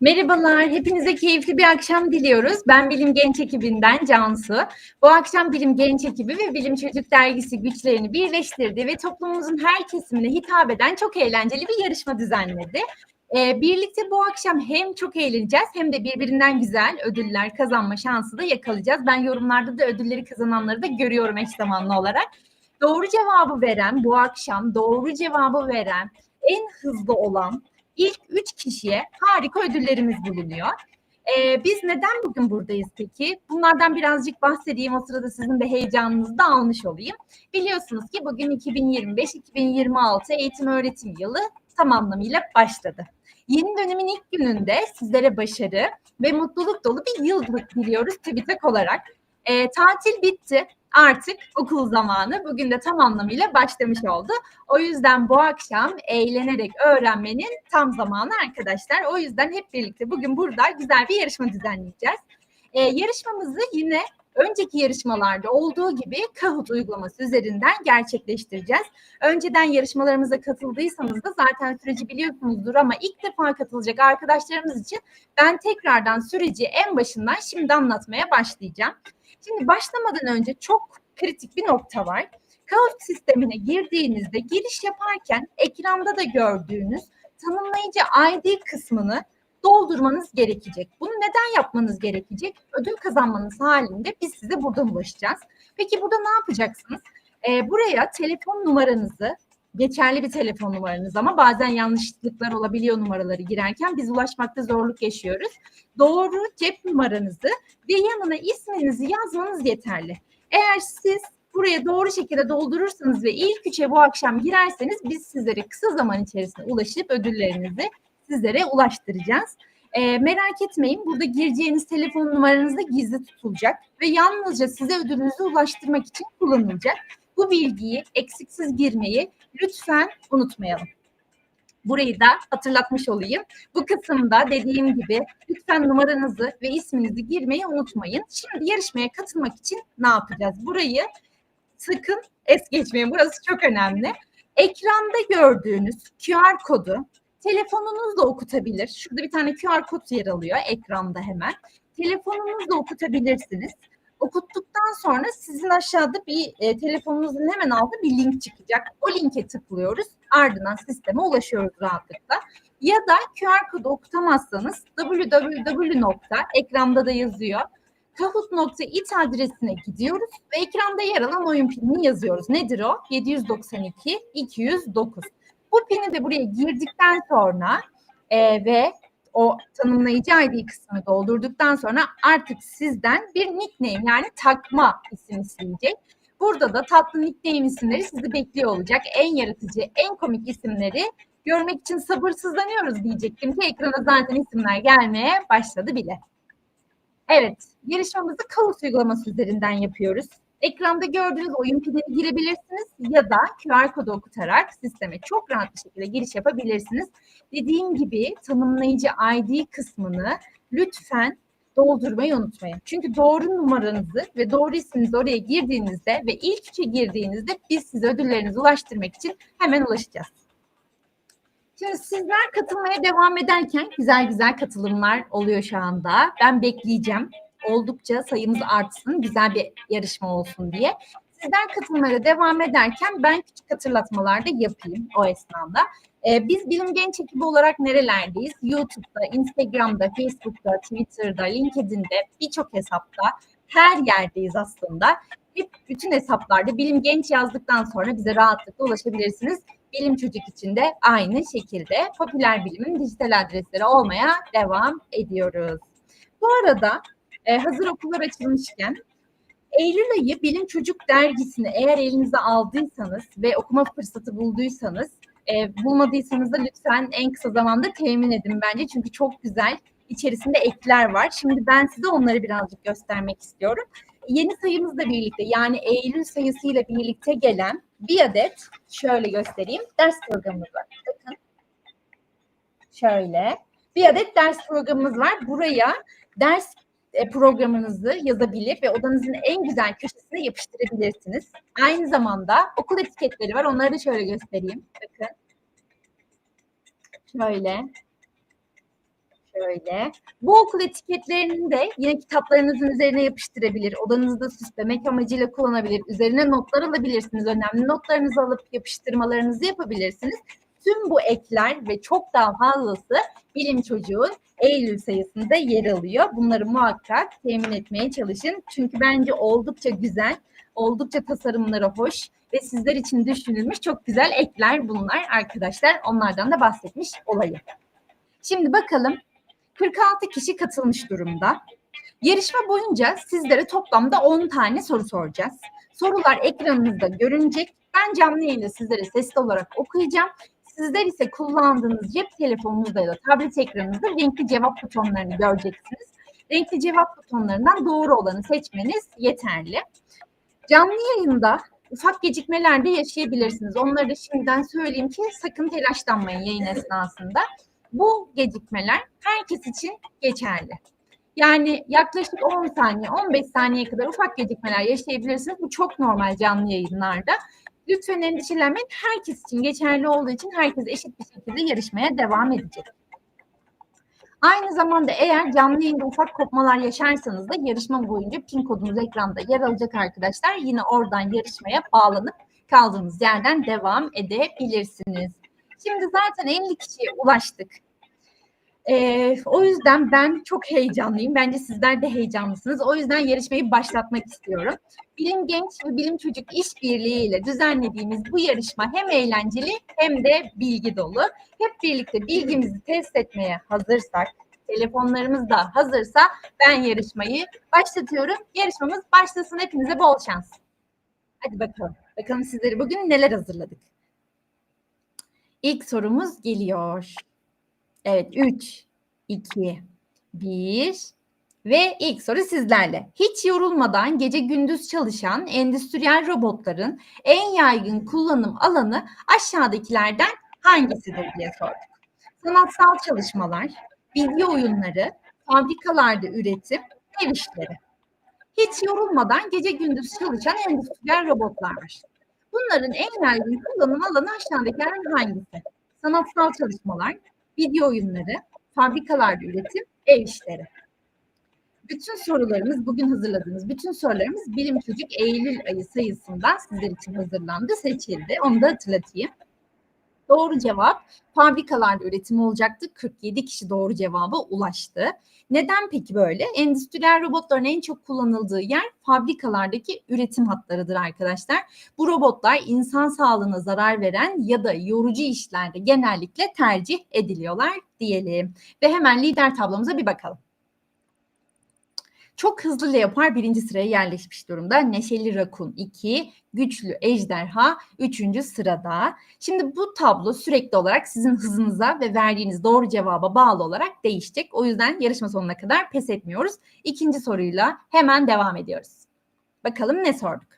Merhabalar, hepinize keyifli bir akşam diliyoruz. Ben Bilim Genç ekibinden Cansu. Bu akşam Bilim Genç ekibi ve Bilim Çocuk Dergisi güçlerini birleştirdi ve toplumumuzun her kesimine hitap eden çok eğlenceli bir yarışma düzenledi. Ee, birlikte bu akşam hem çok eğleneceğiz hem de birbirinden güzel ödüller kazanma şansı da yakalayacağız. Ben yorumlarda da ödülleri kazananları da görüyorum eş zamanlı olarak. Doğru cevabı veren, bu akşam doğru cevabı veren, en hızlı olan ilk üç kişiye harika ödüllerimiz bulunuyor. Ee, biz neden bugün buradayız peki? Bunlardan birazcık bahsedeyim. O sırada sizin de heyecanınızı da almış olayım. Biliyorsunuz ki bugün 2025-2026 eğitim öğretim yılı tam anlamıyla başladı. Yeni dönemin ilk gününde sizlere başarı ve mutluluk dolu bir yıl diliyoruz TÜBİTAK olarak. E, tatil bitti. Artık okul zamanı bugün de tam anlamıyla başlamış oldu. O yüzden bu akşam eğlenerek öğrenmenin tam zamanı arkadaşlar. O yüzden hep birlikte bugün burada güzel bir yarışma düzenleyeceğiz. E, yarışmamızı yine önceki yarışmalarda olduğu gibi Kahoot uygulaması üzerinden gerçekleştireceğiz. Önceden yarışmalarımıza katıldıysanız da zaten süreci biliyorsunuzdur ama ilk defa katılacak arkadaşlarımız için ben tekrardan süreci en başından şimdi anlatmaya başlayacağım. Şimdi başlamadan önce çok kritik bir nokta var. Kahoot sistemine girdiğinizde giriş yaparken ekranda da gördüğünüz tanımlayıcı ID kısmını doldurmanız gerekecek. Bunu neden yapmanız gerekecek? Ödül kazanmanız halinde biz size buradan ulaşacağız. Peki burada ne yapacaksınız? Ee, buraya telefon numaranızı, geçerli bir telefon numaranız ama bazen yanlışlıklar olabiliyor numaraları girerken biz ulaşmakta zorluk yaşıyoruz. Doğru cep numaranızı ve yanına isminizi yazmanız yeterli. Eğer siz buraya doğru şekilde doldurursanız ve ilk üçe bu akşam girerseniz biz sizlere kısa zaman içerisinde ulaşıp ödüllerinizi sizlere ulaştıracağız. E, merak etmeyin burada gireceğiniz telefon numaranız da gizli tutulacak ve yalnızca size ödülünüzü ulaştırmak için kullanılacak. Bu bilgiyi eksiksiz girmeyi lütfen unutmayalım. Burayı da hatırlatmış olayım. Bu kısımda dediğim gibi lütfen numaranızı ve isminizi girmeyi unutmayın. Şimdi yarışmaya katılmak için ne yapacağız? Burayı sakın es geçmeyin. Burası çok önemli. Ekranda gördüğünüz QR kodu telefonunuzla okutabilir. Şurada bir tane QR kod yer alıyor ekranda hemen. Telefonunuzla okutabilirsiniz. Okuttuktan sonra sizin aşağıda bir e, telefonunuzun hemen altında bir link çıkacak. O linke tıklıyoruz. Ardından sisteme ulaşıyoruz rahatlıkla. Ya da QR kodu okutamazsanız www. ekranda da yazıyor. Kahoot.it adresine gidiyoruz ve ekranda yer alan oyun pilini yazıyoruz. Nedir o? 792 209. Bu pini de buraya girdikten sonra e, ve o tanımlayıcı ID kısmını doldurduktan sonra artık sizden bir nickname yani takma isim isteyecek. Burada da tatlı nickname isimleri sizi bekliyor olacak. En yaratıcı, en komik isimleri görmek için sabırsızlanıyoruz diyecektim ki ekrana zaten isimler gelmeye başladı bile. Evet, yarışmamızı Kahoot uygulaması üzerinden yapıyoruz. Ekranda gördüğünüz oyun pilini girebilirsiniz ya da QR kodu okutarak sisteme çok rahat bir şekilde giriş yapabilirsiniz. Dediğim gibi tanımlayıcı ID kısmını lütfen doldurmayı unutmayın. Çünkü doğru numaranızı ve doğru isminizi oraya girdiğinizde ve ilk üçe girdiğinizde biz size ödüllerinizi ulaştırmak için hemen ulaşacağız. Şimdi sizler katılmaya devam ederken güzel güzel katılımlar oluyor şu anda. Ben bekleyeceğim oldukça sayımız artsın, güzel bir yarışma olsun diye. Sizler katılmaya devam ederken ben küçük hatırlatmalar da yapayım o esnada. Ee, biz Bilim Genç ekibi olarak nerelerdeyiz? YouTube'da, Instagram'da, Facebook'ta, Twitter'da, LinkedIn'de birçok hesapta her yerdeyiz aslında. Hep bütün hesaplarda Bilim Genç yazdıktan sonra bize rahatlıkla ulaşabilirsiniz. Bilim Çocuk için de aynı şekilde popüler bilimin dijital adresleri olmaya devam ediyoruz. Bu arada e, hazır okullar açılmışken Eylül ayı Bilim Çocuk dergisini eğer elinize aldıysanız ve okuma fırsatı bulduysanız e, bulmadıysanız da lütfen en kısa zamanda temin edin bence. Çünkü çok güzel içerisinde ekler var. Şimdi ben size onları birazcık göstermek istiyorum. Yeni sayımızla birlikte yani Eylül sayısıyla birlikte gelen bir adet şöyle göstereyim ders programımız var. Bakın şöyle bir adet ders programımız var. Buraya ders programınızı yazabilir ve odanızın en güzel köşesine yapıştırabilirsiniz. Aynı zamanda okul etiketleri var. Onları da şöyle göstereyim. Bakın. Şöyle. Şöyle. Bu okul etiketlerini de yine kitaplarınızın üzerine yapıştırabilir. Odanızda süslemek amacıyla kullanabilir. Üzerine notlar alabilirsiniz. Önemli notlarınızı alıp yapıştırmalarınızı yapabilirsiniz. Tüm bu ekler ve çok daha fazlası Bilim Çocuğun Eylül sayısında yer alıyor. Bunları muhakkak temin etmeye çalışın. Çünkü bence oldukça güzel, oldukça tasarımları hoş ve sizler için düşünülmüş çok güzel ekler bunlar arkadaşlar. Onlardan da bahsetmiş olayım. Şimdi bakalım 46 kişi katılmış durumda. Yarışma boyunca sizlere toplamda 10 tane soru soracağız. Sorular ekranınızda görünecek. Ben canlı yayında sizlere sesli olarak okuyacağım. Sizler ise kullandığınız cep telefonunuzda ya da tablet ekranınızda renkli cevap butonlarını göreceksiniz. Renkli cevap butonlarından doğru olanı seçmeniz yeterli. Canlı yayında ufak gecikmeler de yaşayabilirsiniz. Onları da şimdiden söyleyeyim ki sakın telaşlanmayın yayın esnasında. Bu gecikmeler herkes için geçerli. Yani yaklaşık 10 saniye, 15 saniye kadar ufak gecikmeler yaşayabilirsiniz. Bu çok normal canlı yayınlarda. Lütfen endişelenmeyin. Herkes için geçerli olduğu için herkes eşit bir şekilde yarışmaya devam edecek. Aynı zamanda eğer canlı yayında ufak kopmalar yaşarsanız da yarışma boyunca pin kodumuz ekranda yer alacak arkadaşlar. Yine oradan yarışmaya bağlanıp kaldığınız yerden devam edebilirsiniz. Şimdi zaten 50 kişiye ulaştık. Ee, o yüzden ben çok heyecanlıyım. Bence sizler de heyecanlısınız. O yüzden yarışmayı başlatmak istiyorum. Bilim Genç ve Bilim Çocuk işbirliğiyle düzenlediğimiz bu yarışma hem eğlenceli hem de bilgi dolu. Hep birlikte bilgimizi test etmeye hazırsak, telefonlarımız da hazırsa ben yarışmayı başlatıyorum. Yarışmamız başlasın. Hepinize bol şans. Hadi bakalım. Bakalım sizleri bugün neler hazırladık. İlk sorumuz geliyor. Evet 3, 2, 1 ve ilk soru sizlerle. Hiç yorulmadan gece gündüz çalışan endüstriyel robotların en yaygın kullanım alanı aşağıdakilerden hangisidir diye sorduk. Sanatsal çalışmalar, bilgi oyunları, fabrikalarda üretim, ev işleri. Hiç yorulmadan gece gündüz çalışan endüstriyel robotlar var. Bunların en yaygın kullanım alanı aşağıdakilerden hangisi? Sanatsal çalışmalar, video oyunları, fabrikalarda üretim, ev işleri. Bütün sorularımız, bugün hazırladığımız bütün sorularımız Bilim Çocuk Eylül ayı sayısından sizler için hazırlandı, seçildi. Onu da hatırlatayım. Doğru cevap fabrikalarda üretim olacaktı. 47 kişi doğru cevaba ulaştı. Neden peki böyle? Endüstriyel robotların en çok kullanıldığı yer fabrikalardaki üretim hatlarıdır arkadaşlar. Bu robotlar insan sağlığına zarar veren ya da yorucu işlerde genellikle tercih ediliyorlar diyelim. Ve hemen lider tablomuza bir bakalım. Çok hızlı leopar birinci sıraya yerleşmiş durumda. Neşeli rakun 2, güçlü ejderha 3. sırada. Şimdi bu tablo sürekli olarak sizin hızınıza ve verdiğiniz doğru cevaba bağlı olarak değişecek. O yüzden yarışma sonuna kadar pes etmiyoruz. İkinci soruyla hemen devam ediyoruz. Bakalım ne sorduk?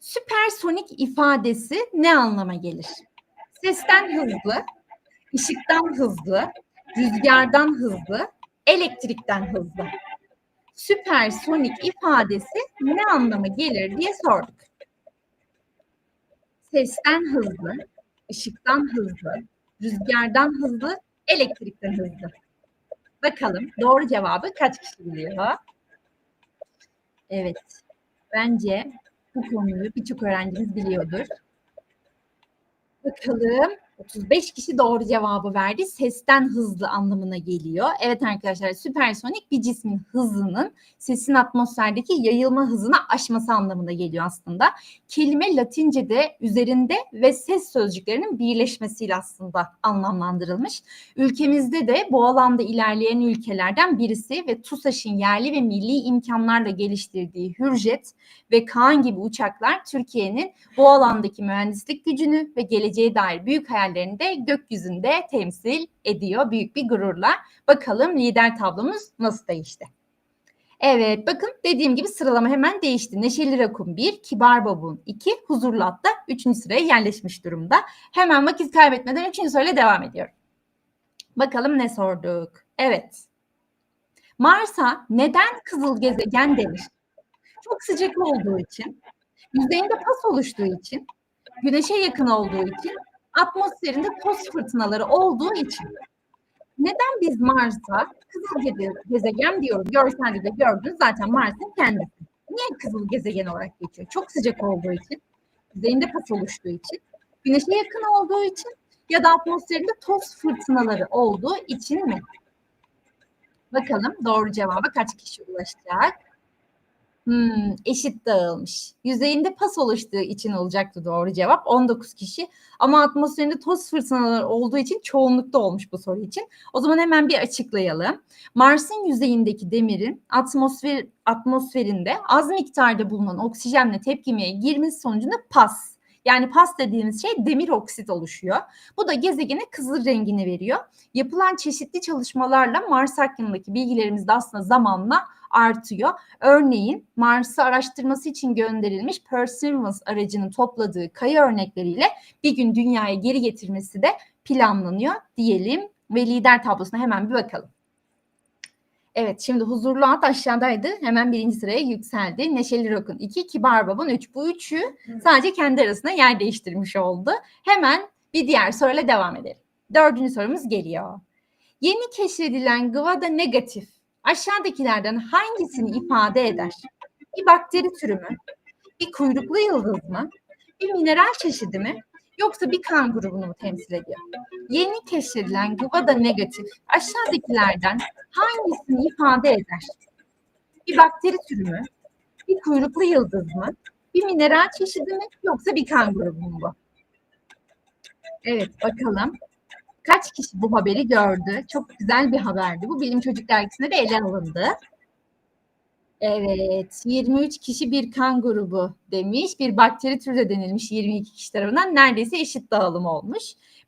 Süpersonik ifadesi ne anlama gelir? Sesten hızlı, ışıktan hızlı, rüzgardan hızlı, elektrikten hızlı süpersonik ifadesi ne anlama gelir diye sorduk. Sesten hızlı, ışıktan hızlı, rüzgardan hızlı, elektrikten hızlı. Bakalım doğru cevabı kaç kişi biliyor? Evet. Bence bu konuyu birçok öğrencimiz biliyordur. Bakalım 35 kişi doğru cevabı verdi. Sesten hızlı anlamına geliyor. Evet arkadaşlar süpersonik bir cismin hızının sesin atmosferdeki yayılma hızını aşması anlamına geliyor aslında. Kelime Latince'de üzerinde ve ses sözcüklerinin birleşmesiyle aslında anlamlandırılmış. Ülkemizde de bu alanda ilerleyen ülkelerden birisi ve TUSAŞ'ın yerli ve milli imkanlarla geliştirdiği Hürjet ve Kaan gibi uçaklar Türkiye'nin bu alandaki mühendislik gücünü ve geleceğe dair büyük hayal liderlerini de gökyüzünde temsil ediyor büyük bir gururla. Bakalım lider tablomuz nasıl değişti? Evet bakın dediğim gibi sıralama hemen değişti. Neşeli Rakun 1, Kibar Babun 2, Huzurlu At da 3. sıraya yerleşmiş durumda. Hemen vakit kaybetmeden 3. soruyla devam ediyorum. Bakalım ne sorduk? Evet. Mars'a neden kızıl gezegen denir? Çok sıcak olduğu için, yüzeyinde pas oluştuğu için, güneşe yakın olduğu için atmosferinde toz fırtınaları olduğu için Neden biz Mars'a kızıl geze- gezegen diyoruz? Görselde de gördünüz zaten Mars'ın kendisi. Niye kızıl gezegen olarak geçiyor? Çok sıcak olduğu için, yüzeyinde pas oluştuğu için, güneşe yakın olduğu için ya da atmosferinde toz fırtınaları olduğu için mi? Bakalım doğru cevaba kaç kişi ulaşacak? Hmm, eşit dağılmış. Yüzeyinde pas oluştuğu için olacaktı doğru cevap. 19 kişi. Ama atmosferinde toz fırtınaları olduğu için çoğunlukta olmuş bu soru için. O zaman hemen bir açıklayalım. Mars'ın yüzeyindeki demirin atmosfer atmosferinde az miktarda bulunan oksijenle tepkimeye girmesi sonucunda pas. Yani pas dediğimiz şey demir oksit oluşuyor. Bu da gezegene kızıl rengini veriyor. Yapılan çeşitli çalışmalarla Mars hakkındaki bilgilerimiz de aslında zamanla artıyor. Örneğin Mars'ı araştırması için gönderilmiş Perseverance aracının topladığı kaya örnekleriyle bir gün dünyaya geri getirmesi de planlanıyor diyelim ve lider tablosuna hemen bir bakalım. Evet şimdi huzurlu at aşağıdaydı. Hemen birinci sıraya yükseldi. Neşeli Rock'un iki, Kibar Bab'ın üç. Bu üçü sadece kendi arasında yer değiştirmiş oldu. Hemen bir diğer soruyla devam edelim. Dördüncü sorumuz geliyor. Yeni keşfedilen Gvada negatif aşağıdakilerden hangisini ifade eder? Bir bakteri türü mü? Bir kuyruklu yıldız mı? Bir mineral çeşidi mi? Yoksa bir kan grubunu mu temsil ediyor? Yeni keşfedilen Gvada negatif aşağıdakilerden hangisini ifade eder? Bir bakteri türü mü? Bir kuyruklu yıldız mı? Bir mineral çeşidi mi? Yoksa bir kan grubu mu bu? Evet bakalım. Kaç kişi bu haberi gördü? Çok güzel bir haberdi. Bu Bilim Çocuk Dergisi'nde de ele alındı. Evet, 23 kişi bir kan grubu demiş. Bir bakteri türü de denilmiş 22 kişi tarafından. Neredeyse eşit dağılım olmuş.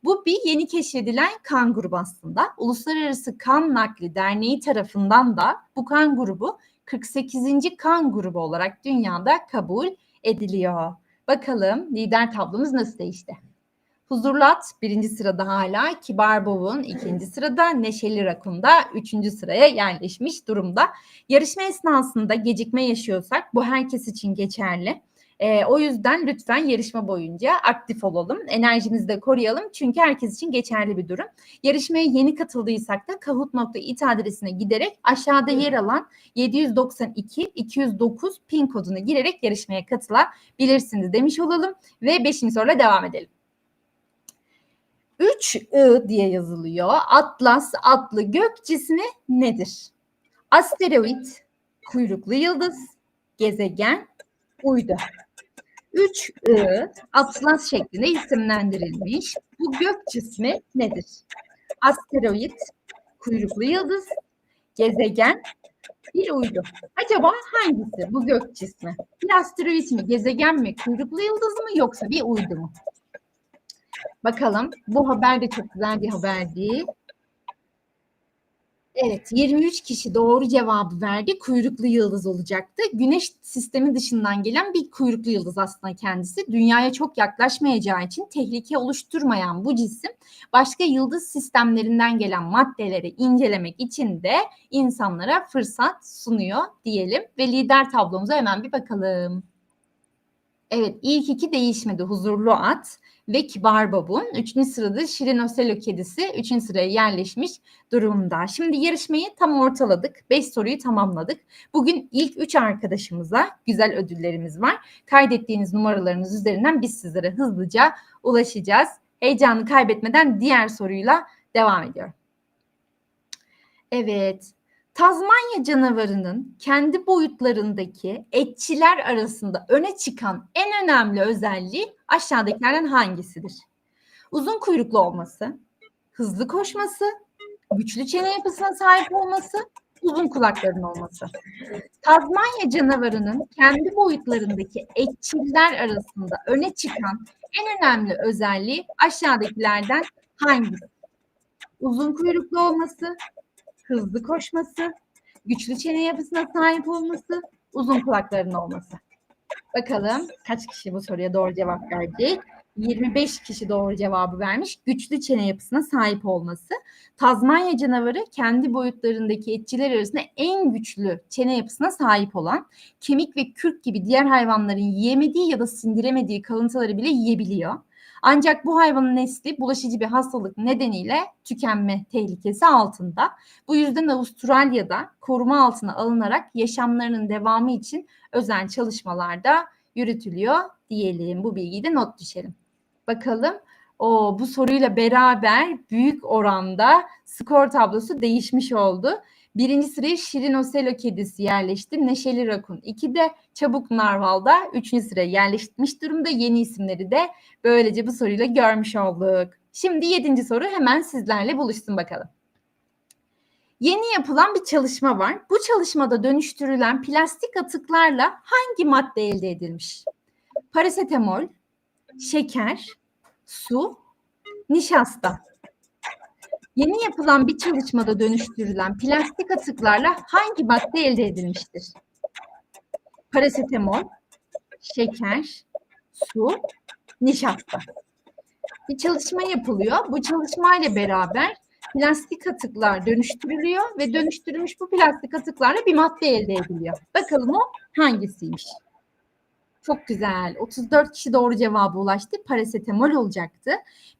Bu bir yeni keşfedilen kan grubu aslında. Uluslararası Kan Nakli Derneği tarafından da bu kan grubu 48. kan grubu olarak dünyada kabul ediliyor. Bakalım lider tablomuz nasıl değişti? Huzurlu At birinci sırada hala, Kibar Bov'un ikinci sırada, Neşeli Rakun da üçüncü sıraya yerleşmiş durumda. Yarışma esnasında gecikme yaşıyorsak bu herkes için geçerli. Ee, o yüzden lütfen yarışma boyunca aktif olalım, enerjimizi de koruyalım çünkü herkes için geçerli bir durum. Yarışmaya yeni katıldıysak da kahoot.it adresine giderek aşağıda yer alan 792 209 pin kodunu girerek yarışmaya katılabilirsiniz demiş olalım ve 5. soruyla devam edelim. 3I diye yazılıyor. Atlas adlı gök cismi nedir? Asteroid, kuyruklu yıldız, gezegen, uydu. 3I Atlas şeklinde isimlendirilmiş. Bu gök cismi nedir? Asteroid, kuyruklu yıldız, gezegen, bir uydu. Acaba hangisi bu gök cismi? Bir asteroid mi, gezegen mi, kuyruklu yıldız mı yoksa bir uydu mu? Bakalım. Bu haber de çok güzel bir haberdi. Evet, 23 kişi doğru cevabı verdi. Kuyruklu yıldız olacaktı. Güneş sistemi dışından gelen bir kuyruklu yıldız aslında kendisi. Dünyaya çok yaklaşmayacağı için tehlike oluşturmayan bu cisim başka yıldız sistemlerinden gelen maddeleri incelemek için de insanlara fırsat sunuyor diyelim. Ve lider tablomuza hemen bir bakalım. Evet, ilk iki değişmedi. Huzurlu at ve Kibar Babun. Üçüncü sırada Şirin Oselo kedisi üçüncü sıraya yerleşmiş durumda. Şimdi yarışmayı tam ortaladık. Beş soruyu tamamladık. Bugün ilk üç arkadaşımıza güzel ödüllerimiz var. Kaydettiğiniz numaralarınız üzerinden biz sizlere hızlıca ulaşacağız. Heyecanı kaybetmeden diğer soruyla devam ediyorum. Evet. Tazmanya canavarının kendi boyutlarındaki etçiler arasında öne çıkan en önemli özelliği aşağıdakilerden hangisidir? Uzun kuyruklu olması, hızlı koşması, güçlü çene yapısına sahip olması, uzun kulakların olması. Tazmanya canavarının kendi boyutlarındaki etçiler arasında öne çıkan en önemli özelliği aşağıdakilerden hangisi? Uzun kuyruklu olması, hızlı koşması, güçlü çene yapısına sahip olması, uzun kulaklarının olması. Bakalım kaç kişi bu soruya doğru cevap verecek? 25 kişi doğru cevabı vermiş. Güçlü çene yapısına sahip olması. Tazmanya canavarı kendi boyutlarındaki etçiler arasında en güçlü çene yapısına sahip olan, kemik ve kürk gibi diğer hayvanların yiyemediği ya da sindiremediği kalıntıları bile yiyebiliyor. Ancak bu hayvanın nesli bulaşıcı bir hastalık nedeniyle tükenme tehlikesi altında. Bu yüzden Avustralya'da koruma altına alınarak yaşamlarının devamı için özel çalışmalarda yürütülüyor diyelim. Bu bilgiyi de not düşelim. Bakalım o bu soruyla beraber büyük oranda skor tablosu değişmiş oldu. Birinci sıraya Şirin Oselo kedisi yerleşti. Neşeli Rakun. İki de Çabuk Narval'da üçüncü sıraya yerleşmiş durumda. Yeni isimleri de böylece bu soruyla görmüş olduk. Şimdi yedinci soru hemen sizlerle buluşsun bakalım. Yeni yapılan bir çalışma var. Bu çalışmada dönüştürülen plastik atıklarla hangi madde elde edilmiş? Parasetamol, şeker, su, nişasta. Yeni yapılan bir çalışmada dönüştürülen plastik atıklarla hangi madde elde edilmiştir? Parasetamol, şeker, su, nişasta. Bir çalışma yapılıyor. Bu çalışmayla beraber plastik atıklar dönüştürülüyor ve dönüştürülmüş bu plastik atıklarla bir madde elde ediliyor. Bakalım o hangisiymiş? Çok güzel. 34 kişi doğru cevaba ulaştı. Parasetamol olacaktı.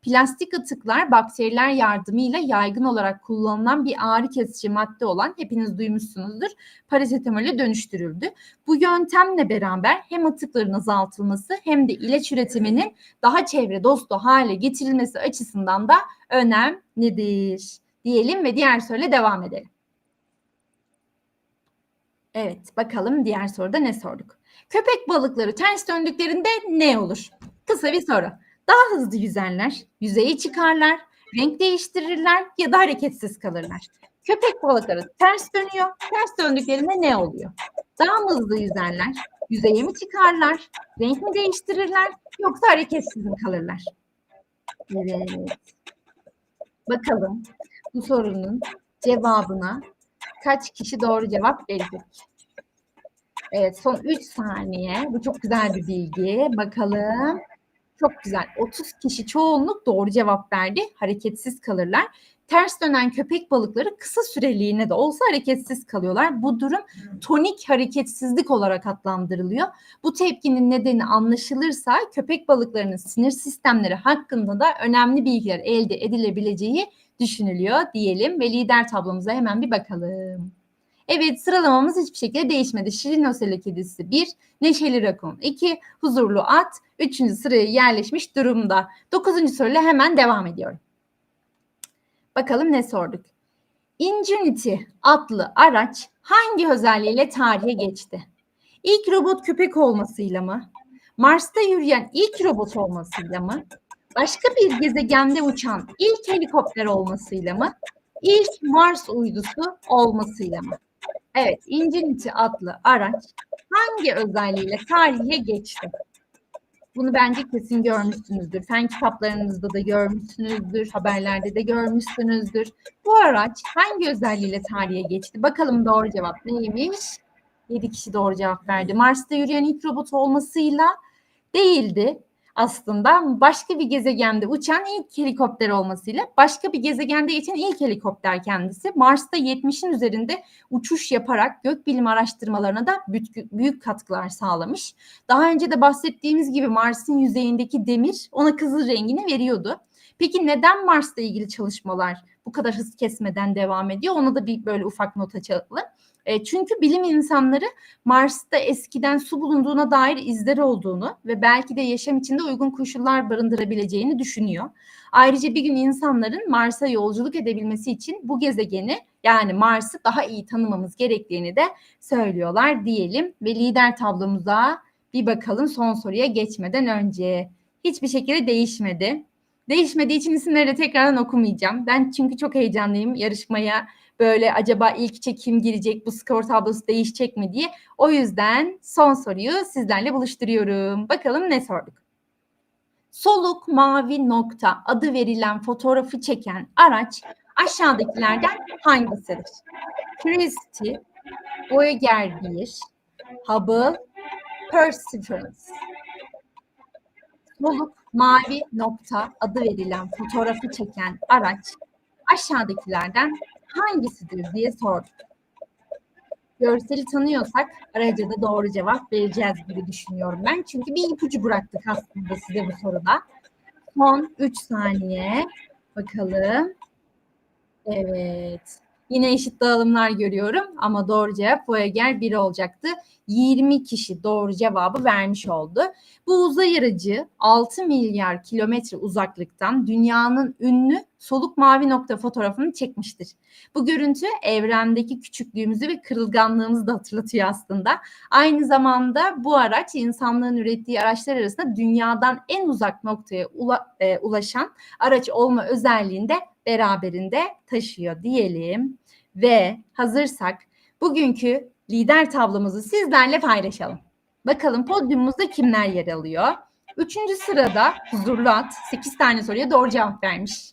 Plastik atıklar bakteriler yardımıyla yaygın olarak kullanılan bir ağrı kesici madde olan hepiniz duymuşsunuzdur. Parasetamole dönüştürüldü. Bu yöntemle beraber hem atıkların azaltılması hem de ilaç üretiminin daha çevre dostu hale getirilmesi açısından da önemlidir. Diyelim ve diğer soruyla devam edelim. Evet bakalım diğer soruda ne sorduk? Köpek balıkları ters döndüklerinde ne olur? Kısa bir soru. Daha hızlı yüzerler, yüzeye çıkarlar, renk değiştirirler ya da hareketsiz kalırlar. Köpek balıkları ters dönüyor. Ters döndüklerinde ne oluyor? Daha mı hızlı yüzerler? Yüzeye mi çıkarlar? Renk mi değiştirirler? Yoksa hareketsiz mi kalırlar? Evet. Bakalım bu sorunun cevabına kaç kişi doğru cevap verecek? Evet son 3 saniye. Bu çok güzel bir bilgi. Bakalım. Çok güzel. 30 kişi çoğunluk doğru cevap verdi. Hareketsiz kalırlar. Ters dönen köpek balıkları kısa süreliğine de olsa hareketsiz kalıyorlar. Bu durum tonik hareketsizlik olarak adlandırılıyor. Bu tepkinin nedeni anlaşılırsa köpek balıklarının sinir sistemleri hakkında da önemli bilgiler elde edilebileceği düşünülüyor diyelim ve lider tablomuza hemen bir bakalım. Evet sıralamamız hiçbir şekilde değişmedi. Şirin Oselo kedisi 1, Neşeli Rakun 2, Huzurlu At 3. sıraya yerleşmiş durumda. 9. soruyla hemen devam ediyorum. Bakalım ne sorduk? Ingenuity adlı araç hangi özelliğiyle tarihe geçti? İlk robot köpek olmasıyla mı? Mars'ta yürüyen ilk robot olmasıyla mı? Başka bir gezegende uçan ilk helikopter olmasıyla mı? İlk Mars uydusu olmasıyla mı? Evet, Ingenuity adlı araç hangi özelliğiyle tarihe geçti? Bunu bence kesin görmüşsünüzdür. Fen kitaplarınızda da görmüşsünüzdür, haberlerde de görmüşsünüzdür. Bu araç hangi özelliğiyle tarihe geçti? Bakalım doğru cevap neymiş? 7 kişi doğru cevap verdi. Mars'ta yürüyen ilk robot olmasıyla değildi aslında başka bir gezegende uçan ilk helikopter olmasıyla başka bir gezegende geçen ilk helikopter kendisi. Mars'ta 70'in üzerinde uçuş yaparak gökbilim araştırmalarına da büyük, katkılar sağlamış. Daha önce de bahsettiğimiz gibi Mars'ın yüzeyindeki demir ona kızıl rengini veriyordu. Peki neden Mars'la ilgili çalışmalar bu kadar hız kesmeden devam ediyor? Ona da bir böyle ufak not açalım. E, çünkü bilim insanları Mars'ta eskiden su bulunduğuna dair izler olduğunu ve belki de yaşam içinde uygun koşullar barındırabileceğini düşünüyor. Ayrıca bir gün insanların Mars'a yolculuk edebilmesi için bu gezegeni yani Mars'ı daha iyi tanımamız gerektiğini de söylüyorlar diyelim ve lider tablomuza bir bakalım son soruya geçmeden önce. Hiçbir şekilde değişmedi. Değişmediği için isimleri de tekrardan okumayacağım. Ben çünkü çok heyecanlıyım yarışmaya böyle acaba ilk içe kim girecek, bu skor tablosu değişecek mi diye. O yüzden son soruyu sizlerle buluşturuyorum. Bakalım ne sorduk? Soluk mavi nokta adı verilen fotoğrafı çeken araç aşağıdakilerden hangisidir? Christie, Voyager 1, Hubble, Perseverance. Soluk mavi nokta adı verilen fotoğrafı çeken araç aşağıdakilerden hangisidir diye sorduk. Görseli tanıyorsak araca da doğru cevap vereceğiz gibi düşünüyorum ben. Çünkü bir ipucu bıraktık aslında size bu soruda. Son 3 saniye. Bakalım. Evet. Yine eşit dağılımlar görüyorum ama doğru cevap Voyager 1 olacaktı. 20 kişi doğru cevabı vermiş oldu. Bu uzay aracı 6 milyar kilometre uzaklıktan dünyanın ünlü soluk mavi nokta fotoğrafını çekmiştir. Bu görüntü evrendeki küçüklüğümüzü ve kırılganlığımızı da hatırlatıyor aslında. Aynı zamanda bu araç insanlığın ürettiği araçlar arasında dünyadan en uzak noktaya ula- e, ulaşan araç olma özelliğini de beraberinde taşıyor diyelim. Ve hazırsak bugünkü lider tablomuzu sizlerle paylaşalım. Bakalım podyumumuzda kimler yer alıyor? Üçüncü sırada Huzurlu At 8 tane soruya doğru cevap vermiş.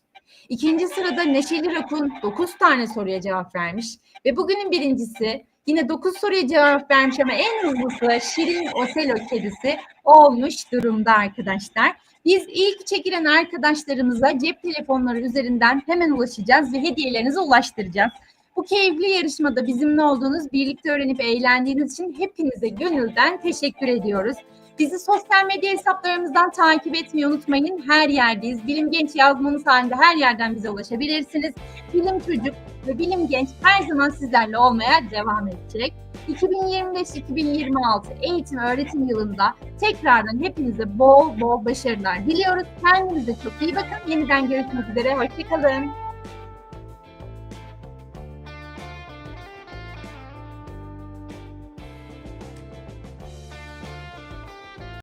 İkinci sırada Neşeli Rakun 9 tane soruya cevap vermiş. Ve bugünün birincisi yine 9 soruya cevap vermiş ama en hızlısı Şirin Oselo kedisi olmuş durumda arkadaşlar. Biz ilk çekilen arkadaşlarımıza cep telefonları üzerinden hemen ulaşacağız ve hediyelerinizi ulaştıracağız. Bu keyifli yarışmada bizimle olduğunuz, birlikte öğrenip eğlendiğiniz için hepinize gönülden teşekkür ediyoruz. Bizi sosyal medya hesaplarımızdan takip etmeyi unutmayın. Her yerdeyiz. Bilim Genç yazmanız halinde her yerden bize ulaşabilirsiniz. Bilim Çocuk ve Bilim Genç her zaman sizlerle olmaya devam edecek. 2025-2026 eğitim öğretim yılında tekrardan hepinize bol bol başarılar diliyoruz. Kendinize çok iyi bakın. Yeniden görüşmek üzere. Hoşçakalın.